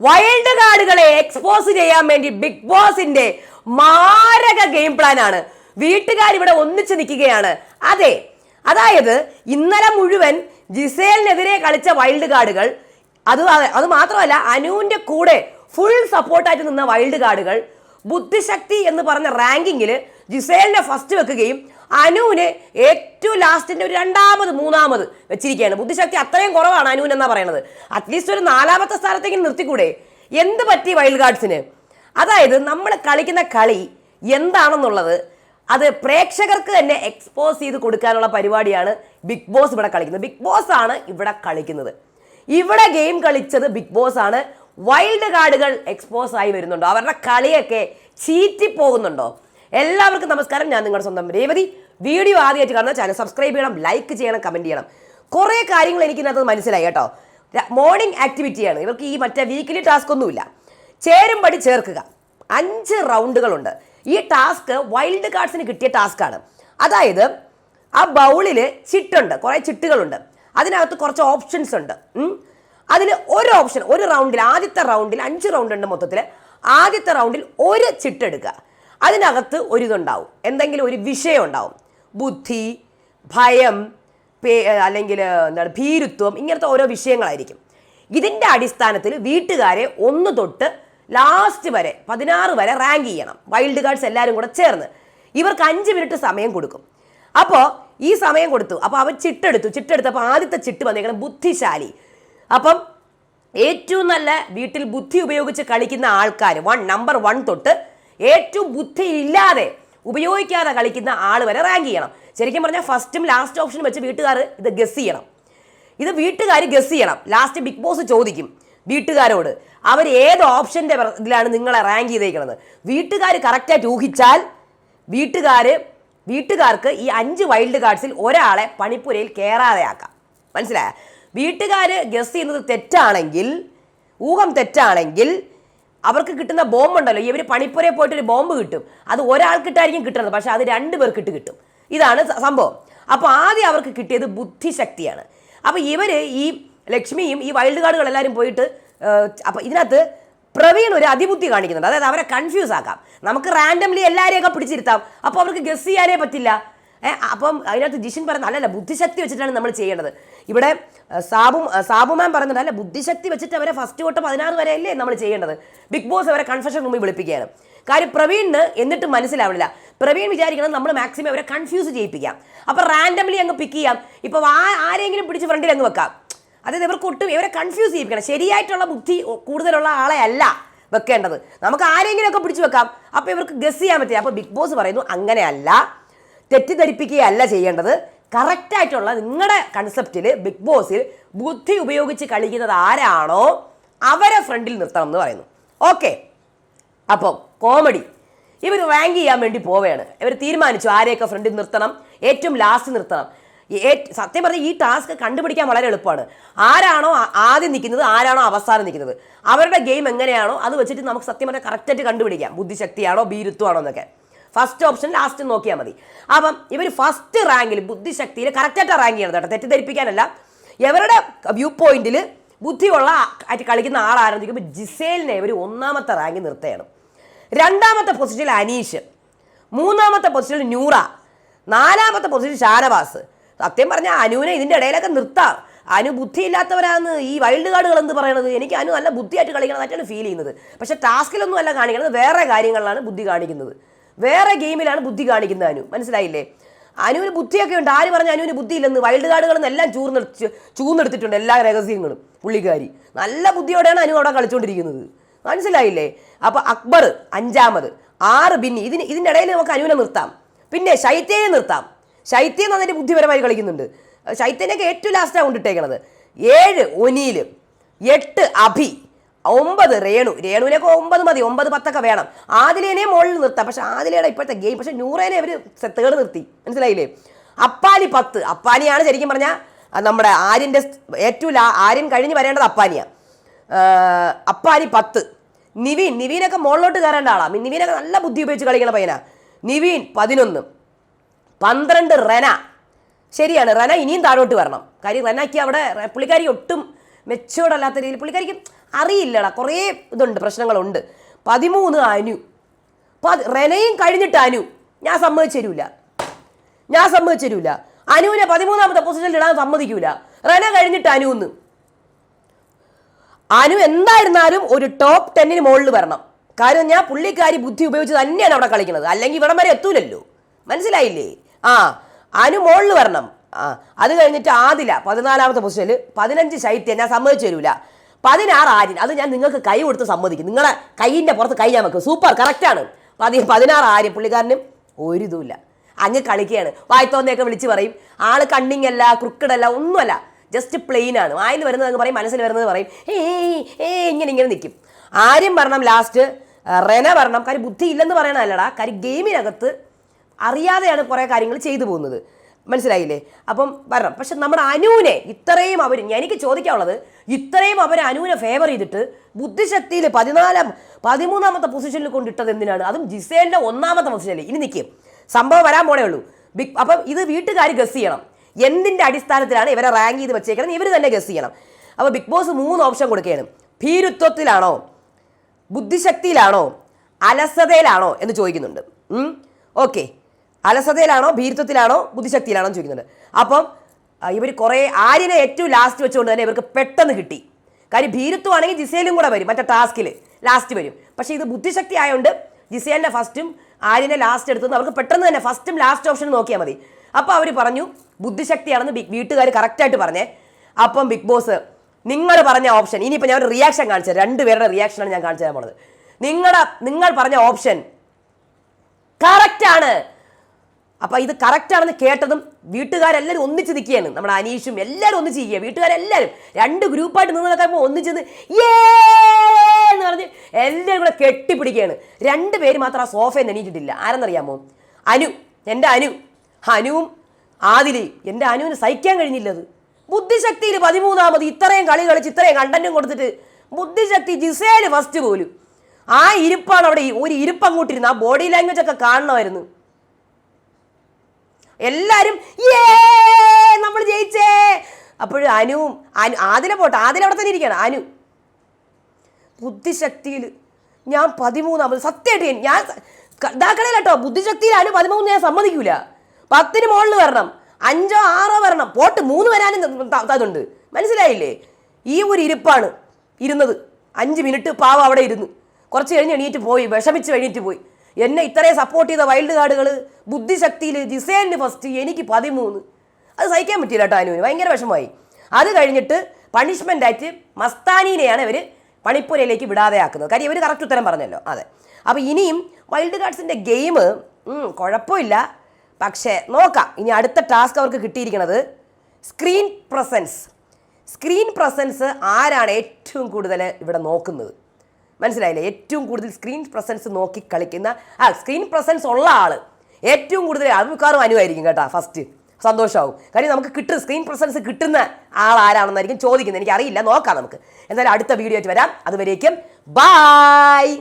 Wild കാർഡുകളെ expose ചെയ്യാൻ വേണ്ടി big ബോസിന്റെ മാരക ഗെയിം പ്ലാൻ ആണ്. വീട്ടുകാർ ഇവിടെ ഒന്നിച്ച് നിൽക്കുകയാണ്. അതെ അതായത് ഇന്നലെ മുഴുവൻ ജിസേലിനെതിരെ കളിച്ച വൈൽഡ് കാർഡുകൾ അത് അത് മാത്രമല്ല അനുവിന്റെ കൂടെ ഫുൾ സപ്പോർട്ടായിട്ട് നിന്ന വൈൽഡ് കാർഡുകൾ ബുദ്ധിശക്തി എന്ന് പറഞ്ഞ റാങ്കിങ്ങിൽ ജിസേലിനെ ഫസ്റ്റ് വെക്കുകയും അനുവിന് ഏറ്റവും ലാസ്റ്റിന്റെ ഒരു രണ്ടാമത് മൂന്നാമത് വെച്ചിരിക്കുകയാണ്. ബുദ്ധിശക്തി അത്രയും കുറവാണ് അനുവിൻ എന്നാണ് പറയുന്നത് അറ്റ്ലീസ്റ്റ് ഒരു നാലാമത്തെ സ്ഥാനത്തേക്ക് നിർത്തിക്കൂടെ? എന്ത് പറ്റി വൈൽഡ് കാർഡ്സിന് അതായത് നമ്മൾ കളിക്കുന്ന കളി എന്താണെന്നുള്ളത് അത് പ്രേക്ഷകർക്ക് തന്നെ എക്സ്പോസ് ചെയ്ത് കൊടുക്കാനുള്ള പരിപാടിയാണ് ബിഗ് ബോസ് ഇവിടെ കളിക്കുന്നത്. ബിഗ് ബോസ് ആണ് ഇവിടെ കളിക്കുന്നത്. ഇവിടെ ഗെയിം കളിച്ചത് ബിഗ് ബോസ് ആണ്. വൈൽഡ് കാർഡുകൾ എക്സ്പോസ് ആയി വരുന്നുണ്ടോ? അവരുടെ കളിയൊക്കെ ചീറ്റി പോകുന്നുണ്ടോ എല്ലാവർക്കും നമസ്കാരം. ഞാൻ നിങ്ങളുടെ സ്വന്തം രേവതി. വീഡിയോ ആദ്യമായിട്ട് കാണുന്ന ചാനൽ സബ്സ്ക്രൈബ് ചെയ്യണം ലൈക്ക് ചെയ്യണം കമന്റ് ചെയ്യണം. കുറേ കാര്യങ്ങൾ എനിക്ക് ഇതിനകത്ത് മനസ്സിലായി കേട്ടോ. മോർണിംഗ് ആക്ടിവിറ്റിയാണ് ഇവർക്ക് ഈ മറ്റേ വീക്കിലി ടാസ്ക് ഒന്നുമില്ല. ചേരുംപടി ചേർക്കുക. അഞ്ച് റൗണ്ടുകളുണ്ട്. ഈ ടാസ്ക് വൈൽഡ് കാർഡ്സിന് കിട്ടിയ ടാസ്ക്കാണ് അതായത് ആ ബൗളിൽ ചിട്ടുണ്ട്. കുറേ ചിട്ടുകളുണ്ട്. അതിനകത്ത് കുറച്ച് ഓപ്ഷൻസ് ഉണ്ട്. അതിൽ ഒരു ഓപ്ഷൻ ഒരു റൗണ്ടിൽ ആദ്യത്തെ റൗണ്ടിൽ അഞ്ച് റൗണ്ട് ഉണ്ട് മൊത്തത്തിൽ ആദ്യത്തെ റൗണ്ടിൽ ഒരു ചിട്ടെടുക്കുക അതിനകത്ത് ഒരിതുണ്ടാവും. എന്തെങ്കിലും ഒരു വിഷയം ഉണ്ടാവും. ബുദ്ധി ഭയം അല്ലെങ്കിൽ എന്താണ് ഭീരുത്വം ഇങ്ങനത്തെ ഓരോ വിഷയങ്ങളായിരിക്കും. ഇതിന്റെ അടിസ്ഥാനത്തിൽ വീട്ടുകാരെ ഒന്ന് തൊട്ട് ലാസ്റ്റ് വരെ പതിനാറ് വരെ റാങ്ക് ചെയ്യണം. വൈൽഡ് കാർഡ്സ് എല്ലാവരും കൂടെ ചേർന്ന്. ഇവർക്ക് അഞ്ച് മിനിറ്റ് സമയം കൊടുക്കും. അപ്പോൾ ഈ സമയം കൊടുത്തു. അപ്പോൾ അവൻ ചിട്ടെടുത്തു. ചിട്ടെടുത്തപ്പോൾ ആദ്യത്തെ ചിട്ട് വന്നേക്കണം ബുദ്ധിശാലി. അപ്പം ഏറ്റവും നല്ല വീട്ടിൽ ബുദ്ധി ഉപയോഗിച്ച് കളിക്കുന്ന ആൾക്കാർ വൺ നമ്പർ വൺ തൊട്ട് ഏറ്റവും ബുദ്ധി ഇല്ലാതെ ഉപയോഗിക്കാതെ കളിക്കുന്ന ആൾ വരെ റാങ്ക് ചെയ്യണം. ശരിക്കും പറഞ്ഞാൽ ഫസ്റ്റും ലാസ്റ്റ് ഓപ്ഷനും വെച്ച് വീട്ടുകാർ ഇത് ഗസ് ചെയ്യണം. ഇത് വീട്ടുകാർ ഗസ് ചെയ്യണം. ലാസ്റ്റ് ബിഗ് ബോസ് ചോദിക്കും വീട്ടുകാരോട് അവർ ഏത് ഓപ്ഷന്റെ ഇതിലാണ് നിങ്ങളെ റാങ്ക് ചെയ്തേക്കുന്നത് വീട്ടുകാർ കറക്റ്റായിട്ട് ഊഹിച്ചാൽ വീട്ടുകാർ വീട്ടുകാർക്ക് ഈ അഞ്ച് വൈൽഡ് കാർഡ്സിൽ ഒരാളെ പണിപ്പുരയിൽ കയറാതെയാക്കാം മനസ്സിലായ? വീട്ടുകാർ ഗസ് ചെയ്യുന്നത് തെറ്റാണെങ്കിൽ ഊഹം തെറ്റാണെങ്കിൽ അവർക്ക് കിട്ടുന്ന ബോംബ് ഉണ്ടല്ലോ ഇവർ പണിപ്പുരയിൽ പോയിട്ട് ഒരു ബോംബ് കിട്ടും. അത് ഒരാൾക്കിട്ടായിരിക്കും കിട്ടുന്നത് പക്ഷെ അത് രണ്ട് പേർക്കിട്ട് കിട്ടും. ഇതാണ് സംഭവം. അപ്പോൾ ആദ്യം അവർക്ക് കിട്ടിയത് ബുദ്ധിശക്തിയാണ്. അപ്പോൾ ഇവർ ഈ ലക്ഷ്മിയും ഈ വൈൽഡ് കാർഡുകൾ എല്ലാവരും പോയിട്ട് അപ്പോൾ ഇതിനകത്ത് പ്രവീൺ ഒരു അതിബുദ്ധി കാണിക്കുന്നുണ്ട്. അതായത് അവരെ കൺഫ്യൂസ് ആക്കാം. നമുക്ക് റാൻഡംലി എല്ലാവരെയൊക്കെ പിടിച്ചിരുത്താം. അപ്പോൾ അവർക്ക് ഗസ് ചെയ്യാനേ പറ്റില്ല. അപ്പം അതിനകത്ത് ജിഷിൻ പറയുന്നത് അല്ലല്ല ബുദ്ധിശക്തി വെച്ചിട്ടാണ് നമ്മൾ ചെയ്യേണ്ടത്. ഇവിടെ സാബു സാബുമാൻ സാബു പറയുന്നത് അല്ല ബുദ്ധിശക്തി വെച്ചിട്ട് അവരെ ഫസ്റ്റ് തൊട്ട് പതിനാറ് വരെ അല്ലേ നമ്മൾ ചെയ്യേണ്ടത്. ബിഗ് ബോസ് അവരെ കൺഫെഷൻ റൂമിൽ വിളിപ്പിക്കുകയാണ്. കാര്യം പ്രവീണിന് എന്നിട്ട് മനസ്സിലാവണില്ല. പ്രവീൺ വിചാരിക്കണം നമ്മൾ മാക്സിമം അവരെ കൺഫ്യൂസ് ചെയ്യിപ്പിക്കാം. അപ്പോൾ റാൻഡംലി അങ്ങ് പിക്ക് ചെയ്യാം. ഇപ്പോൾ ആരെങ്കിലും പിടിച്ച് ഫ്രണ്ടിൽ അങ്ങ് വെക്കാം. അതായത് ഇവർക്ക് ഒട്ടും ഇവരെ കൺഫ്യൂസ് ചെയ്യിപ്പിക്കണം. ശരിയായിട്ടുള്ള ബുദ്ധി കൂടുതലുള്ള ആളെ അല്ല വെക്കേണ്ടത്. നമുക്ക് ആരെങ്കിലുമൊക്കെ പിടിച്ചു വെക്കാം. അപ്പോൾ ഇവർക്ക് ഗസ് ചെയ്യാൻ പറ്റില്ല. അപ്പോൾ ബിഗ് ബോസ് പറയുന്നു അങ്ങനെയല്ല. തെറ്റിദ്ധരിപ്പിക്കുകയല്ല ചെയ്യേണ്ടത്. കറക്റ്റായിട്ടുള്ള നിങ്ങളുടെ കൺസെപ്റ്റിൽ ബിഗ് ബോസിൽ ബുദ്ധി ഉപയോഗിച്ച് കളിക്കുന്നത് ആരാണോ അവരെ ഫ്രണ്ടിൽ നിർത്തണം എന്ന് പറയുന്നു. ഓക്കെ. അപ്പോൾ കോമഡി ഇവർ റാങ്ക് ചെയ്യാൻ വേണ്ടി പോവുകയാണ് ഇവർ തീരുമാനിച്ചു ആരെയൊക്കെ ഫ്രണ്ടിൽ നിർത്തണം ഏറ്റവും ലാസ്റ്റ് നിർത്തണം. സത്യം പറഞ്ഞാൽ ഈ ടാസ്ക് കണ്ടുപിടിക്കാൻ വളരെ എളുപ്പമാണ് ആരാണോ ആദ്യം നിൽക്കുന്നത് ആരാണോ അവസാനം നിൽക്കുന്നത് അവരുടെ ഗെയിം എങ്ങനെയാണോ അത് വെച്ചിട്ട് നമുക്ക് സത്യം പറഞ്ഞാൽ കറക്റ്റായിട്ട് കണ്ടുപിടിക്കാം. ബുദ്ധിശക്തിയാണോ ഭീരുത്വമാണോ എന്നൊക്കെ. ഫസ്റ്റ് ഓപ്ഷൻ ലാസ്റ്റ് നോക്കിയാൽ മതി. അപ്പം ഇവർ ഫസ്റ്റ് റാങ്കിൽ ബുദ്ധിശക്തിയിൽ കറക്റ്റായിട്ട് റാങ്ക് ചെയ്യണം കേട്ടോ. തെറ്റിദ്ധരിപ്പിക്കാനല്ല. ഇവരുടെ വ്യൂ പോയിന്റിൽ ബുദ്ധിയുള്ള ആയിട്ട് കളിക്കുന്ന ആളാരെന്ന് ചോദിക്കുമ്പോൾ ജിസേലിനെ ഇവർ ഒന്നാമത്തെ റാങ്ക് നിർത്തുകയാണ് രണ്ടാമത്തെ പൊസിഷനിൽ അനീഷ്. മൂന്നാമത്തെ പൊസിഷനിൽ ന്യൂറ. നാലാമത്തെ പൊസിഷനിൽ ഷാനവാസ്. സത്യം പറഞ്ഞാൽ അനുവിനെ ഇതിന്റെ ഇടയിലൊക്കെ നിർത്താം. അനു ബുദ്ധിയില്ലാത്തവരാണ് ഈ വൈൽഡ് കാർഡുകൾ എന്ന് പറയുന്നത് എനിക്ക് അനു നല്ല ബുദ്ധിയായിട്ട് കളിക്കണമെന്നായിട്ടാണ് ഫീൽ ചെയ്യുന്നത്. പക്ഷേ ടാസ്കിലൊന്നും അല്ല കാണിക്കുന്നത് വേറെ കാര്യങ്ങളിലാണ് ബുദ്ധി കാണിക്കുന്നത്. വേറെ ഗെയിമിലാണ് ബുദ്ധി കാണിക്കുന്നത് അനു. മനസ്സിലായില്ലേ? അനുവിന് ബുദ്ധിയൊക്കെ ഉണ്ട്. ആര് പറഞ്ഞ അനുവിന് ബുദ്ധിയില്ലെന്ന്? വൈൽഡ് കാർഡുകളെന്ന് എല്ലാം ചൂർന്നെടുത്ത് ചൂർന്നെടുത്തിട്ടുണ്ട് എല്ലാ രഹസ്യങ്ങളും പുള്ളിക്കാരി. നല്ല ബുദ്ധിയോടെയാണ് അനു അവിടെ കളിച്ചുകൊണ്ടിരിക്കുന്നത് മനസ്സിലായില്ലേ? അപ്പോൾ അക്ബർ അഞ്ചാമത് ആറ് ബിന്നി. ഇതിന് ഇതിന്റെ ഇടയിൽ നമുക്ക് അനുവിനെ നിർത്താം. പിന്നെ ശൈത്യനെ നിർത്താം. ശൈത്യം നന്നായിട്ട് ബുദ്ധിപരമായി കളിക്കുന്നുണ്ട്. ശൈത്യനൊക്കെ ഏറ്റവും ലാസ്റ്റാണ് കൊണ്ടിട്ടേക്കണത്. ഏഴ് ഒനിയിൽ എട്ട് അഭി. ഒമ്പത് രേണു. രേണുവിനൊക്കെ ഒമ്പത് മതി ഒമ്പത് പത്തൊക്കെ വേണം. ആദിലേനെ മുകളിൽ നിർത്താം. പക്ഷെ ആദിലയുടെ ഇപ്പോഴത്തെ ഗെയിം പക്ഷെ നൂറേനെ അവർ തേർഡ് നിർത്തി. മനസ്സിലായില്ലേ? അപ്പാനി പത്ത്. അപ്പാനിയാണ് ശരിക്കും പറഞ്ഞാൽ നമ്മുടെ ആര്യന്റെ ഏറ്റവും ലാ ആര്യൻ കഴിഞ്ഞ് വരേണ്ടത് അപ്പാനിയാണ് അപ്പാനി പത്ത്. നിവീൻ നിവീനൊക്കെ മുകളിലോട്ട് കയറേണ്ട ആളാണ് നിവീനൊക്കെ നല്ല ബുദ്ധി ഉപയോഗിച്ച് കളിക്കണ പയ്യനാ. നിവീൻ പതിനൊന്ന്. പന്ത്രണ്ട് റെന. ശരിയാണ് റെന ഇനിയും താഴോട്ട് വരണം. കാര്യം റെനയ്ക്ക് അവിടെ പുള്ളിക്കാരി ഒട്ടും അല്ലാത്ത രീതിയിൽ പുള്ളിക്കാരിക്ക് അറിയില്ലടാ കുറേ ഇതുണ്ട് പ്രശ്നങ്ങളുണ്ട്. പതിമൂന്ന് അനു. പത് റെനയും കഴിഞ്ഞിട്ട് അനു. ഞാൻ സമ്മതിച്ചു തരൂല. ഞാൻ സമ്മതിച്ചു തരൂല. അനുവിനെ പതിമൂന്നാമത്തെ പൊസിഷനിൽ ഇടാൻ സമ്മതിക്കൂല. റെന കഴിഞ്ഞിട്ട് അനു എന്ന് അനു എന്തായിരുന്നാലും ഒരു ടോപ്പ് ടെന്നിന് മുകളിൽ വരണം. കാരണം ഞാൻ പുള്ളിക്കാരി ബുദ്ധി ഉപയോഗിച്ച് തന്നെയാണ് അവിടെ കളിക്കുന്നത്. അല്ലെങ്കിൽ ഇവിടം വരെ എത്തൂലല്ലോ. മനസ്സിലായില്ലേ? ആ അനു മുകളിൽ വരണം. ആ അത് കഴിഞ്ഞിട്ട് ആദില പതിനാലാമത്തെ പൊസിഷനിൽ പതിനഞ്ച് ശൈത്യം ഞാൻ സമ്മതിച്ചു തരൂല. പതിനാറ് ആര്യൻ. അത് ഞാൻ നിങ്ങൾക്ക് കൈ കൊടുത്ത് സമ്മതിക്കും. നിങ്ങളെ കൈയിന്റെ പുറത്ത് കൈ ഞാൻ വെക്കും. സൂപ്പർ കറക്റ്റാണ് പതി ആര്യൻ പുള്ളിക്കാരനും ഒരു ഇതുമില്ല അങ്ങ് കളിക്കുകയാണ്. വായ്ത്തോന്നയൊക്കെ വിളിച്ച് പറയും. ആൾ കണ്ണിങ് അല്ല ക്രിക്കഡല്ല ഒന്നുമല്ല. ജസ്റ്റ് പ്ലെയിൻ ആണ്. വായിൽ വരുന്നത് അങ്ങ് പറയും മനസ്സിൽ വരുന്നത് പറയും. ഏയ് ഏ ഇങ്ങനെ ഇങ്ങനെ നിൽക്കും ആര്യം വരണം ലാസ്റ്റ് റെന വരണം കാര്യം ബുദ്ധി ഇല്ലെന്ന് പറയണമല്ലടാ കാര്യം ഗെയിമിനകത്ത് അറിയാതെയാണ് കുറേ കാര്യങ്ങൾ ചെയ്തു പോകുന്നത്. മനസ്സിലായില്ലേ? അപ്പം വരണം. പക്ഷെ നമ്മുടെ അനുവിനെ ഇത്രയും അവർ എനിക്ക് ചോദിക്കാനുള്ളത് ഇത്രയും അവർ അനുവിനെ ഫേവർ ചെയ്തിട്ട് ബുദ്ധിശക്തിയിൽ പതിനാലാം പതിമൂന്നാമത്തെ പൊസിഷനിൽ കൊണ്ടിട്ടത് എന്തിനാണ്? അതും ജിസേലിന്റെ ഒന്നാമത്തെ പൊസിഷനിൽ ഇനി നിൽക്കും സംഭവം വരാൻ പോണേ ഉള്ളൂ. ബിഗ് അപ്പം ഇത് വീട്ടുകാർ ഗസ് ചെയ്യണം. എന്തിന്റെ അടിസ്ഥാനത്തിലാണ് ഇവരെ റാങ്ക് ചെയ്ത് വെച്ചേക്കുന്നത് ഇവർ തന്നെ ഗസ് ചെയ്യണം. അപ്പോൾ ബിഗ് ബോസ് മൂന്ന് ഓപ്ഷൻ കൊടുക്കുകയാണ്. ഭീരുത്വത്തിലാണോ? ബുദ്ധിശക്തിയിലാണോ? അലസതയിലാണോ? എന്ന് ചോദിക്കുന്നുണ്ട്. ഓക്കെ അലസതയിലാണോ ഭീരുത്വത്തിലാണോ ബുദ്ധിശക്തിയിലാണോ ചോദിക്കുന്നത് അപ്പം ഇവർ കുറേ ആര്യനെ ഏറ്റവും ലാസ്റ്റ് വെച്ചുകൊണ്ട് തന്നെ ഇവർക്ക് പെട്ടെന്ന് കിട്ടി. കാര്യം ഭീരുത്വമാണെങ്കിൽ ജിസേലും കൂടെ വരും മറ്റേ ടാസ്കിൽ ലാസ്റ്റ് വരും. പക്ഷേ ഇത് ബുദ്ധിശക്തി ആയതുകൊണ്ട് ജിസേലിന്റെ ഫസ്റ്റും ആര്യനെ ലാസ്റ്റ് എടുത്തു അവർക്ക് പെട്ടെന്ന് തന്നെ ഫസ്റ്റും ലാസ്റ്റ് ഓപ്ഷൻ നോക്കിയാൽ മതി. അപ്പോൾ അവർ പറഞ്ഞു ബുദ്ധിശക്തിയാണെന്ന് ബിഗ് വീട്ടുകാർ കറക്റ്റായിട്ട് പറഞ്ഞേ. അപ്പം ബിഗ് ബോസ് നിങ്ങൾ പറഞ്ഞ ഓപ്ഷൻ ഇനിയിപ്പോൾ ഞാൻ ഒരു റിയാക്ഷൻ കാണിച്ചത് രണ്ടുപേരുടെ റിയാക്ഷനാണ് ഞാൻ കാണിച്ചു തരാൻ പോണത്. നിങ്ങളുടെ നിങ്ങൾ പറഞ്ഞ ഓപ്ഷൻ കറക്റ്റാണ് അപ്പൊ ഇത് കറക്റ്റാണെന്ന് കേട്ടതും വീട്ടുകാരെല്ലാവരും ഒന്നിച്ച് നിൽക്കുകയാണ്. നമ്മുടെ അനീഷും എല്ലാവരും ഒന്നിച്ച് ചെയ്യുക വീട്ടുകാരെല്ലാവരും രണ്ട് ഗ്രൂപ്പായിട്ട് നിന്ന് നിൽക്കുമ്പോൾ ഒന്നിച്ച് നിന്ന് "യേ" എന്ന് പറഞ്ഞ് എല്ലാവരും കൂടെ കെട്ടിപ്പിടിക്കുകയാണ്. രണ്ട് പേര് മാത്രം ആ സോഫയിൽ എണീറ്റിട്ടില്ല. ആരെന്നറിയാമോ? അനു എന്റെ അനു. അനുവും ആദിലി. എന്റെ അനുവിന് സഹിക്കാൻ കഴിഞ്ഞില്ലത് ബുദ്ധിശക്തിയിൽ പതിമൂന്നാമത് ഇത്രയും കളി കളിച്ച് ഇത്രയും കണ്ടന്റും കൊടുത്തിട്ട് ബുദ്ധിശക്തി ജിസേൽ ഫസ്റ്റ് പോലും. ആ ഇരിപ്പാണ് അവിടെ ഒരു ഇരിപ്പ് അങ്ങോട്ടിരുന്ന് ആ ബോഡി ലാംഗ്വേജ് ഒക്കെ കാണണമായിരുന്നു. എല്ലാരും ഏ നമ്മൾ ജയിച്ചേ. അപ്പോഴും അനുവും അനു ആദില പോട്ടെ ആദില അവിടെ തന്നെ ഇരിക്കുകയാണ് അനു. ബുദ്ധിശക്തിയിൽ ഞാൻ പതിമൂന്നാമത് സത്യമായിട്ട് ഞാൻ ഇതാക്കണേ കേട്ടോ ബുദ്ധിശക്തിയിൽ അനു പതിമൂന്ന് ഞാൻ സമ്മതിക്കൂല. പത്തിന് മുകളിൽ വരണം അഞ്ചോ ആറോ വരണം പോട്ട് മൂന്ന് വരാനും അതുണ്ട് മനസ്സിലായില്ലേ? ഈ ഒരു ഇരിപ്പാണ് ഇരുന്നത്. അഞ്ച് മിനിറ്റ് പാവം അവിടെ ഇരുന്ന്. കുറച്ച് കഴിഞ്ഞ് എണീറ്റ് പോയി വിഷമിച്ച് എണീറ്റ് പോയി. എന്നെ ഇത്രയും സപ്പോർട്ട് ചെയ്ത വൈൽഡ് കാർഡുകൾ ബുദ്ധിശക്തിയിൽ ജിസേലിന് ഫസ്റ്റ് എനിക്ക് പതിമൂന്ന്. അത് സഹിക്കാൻ പറ്റിയില്ല കേട്ടോ അനുവിന്. ഭയങ്കര വിഷമമായി. അത് കഴിഞ്ഞിട്ട് പണിഷ്മെന്റ് ആയിട്ട് മസ്താനീനെയാണ് ഇവർ പണിപ്പുരയിലേക്ക് വിടാതെ ആക്കുന്നത് കാര്യം ഇവർ കറക്റ്റ് ഉത്തരം പറഞ്ഞല്ലോ. അതെ. അപ്പോൾ ഇനിയും വൈൽഡ് കാർഡ്സിന്റെ ഗെയിം കുഴപ്പമില്ല. പക്ഷേ നോക്കാം. ഇനി അടുത്ത ടാസ്ക് അവർക്ക് കിട്ടിയിരിക്കുന്നത് സ്ക്രീൻ പ്രസൻസ് സ്ക്രീൻ പ്രസൻസ് ആരാണ് ഏറ്റവും കൂടുതൽ ഇവിടെ നോക്കുന്നത്? മനസ്സിലായില്ലേ? ഏറ്റവും കൂടുതൽ സ്ക്രീൻ പ്രസൻസ് നോക്കി കളിക്കുന്ന ആ സ്ക്രീൻ പ്രസൻസ് ഉള്ള ആൾ ഏറ്റവും കൂടുതൽ അത് അനുവായിരിക്കും കേട്ടോ ഫസ്റ്റ് സന്തോഷമാവും കാര്യം നമുക്ക് കിട്ടും സ്ക്രീൻ പ്രസൻസ് കിട്ടുന്ന ആൾ ആരാണെന്നായിരിക്കും ചോദിക്കുന്നത്. എനിക്ക് അറിയില്ല നോക്കാം നമുക്ക്. എന്തായാലും അടുത്ത വീഡിയോ ആയിട്ട് വരാം. അതുവരേക്കും ബായ്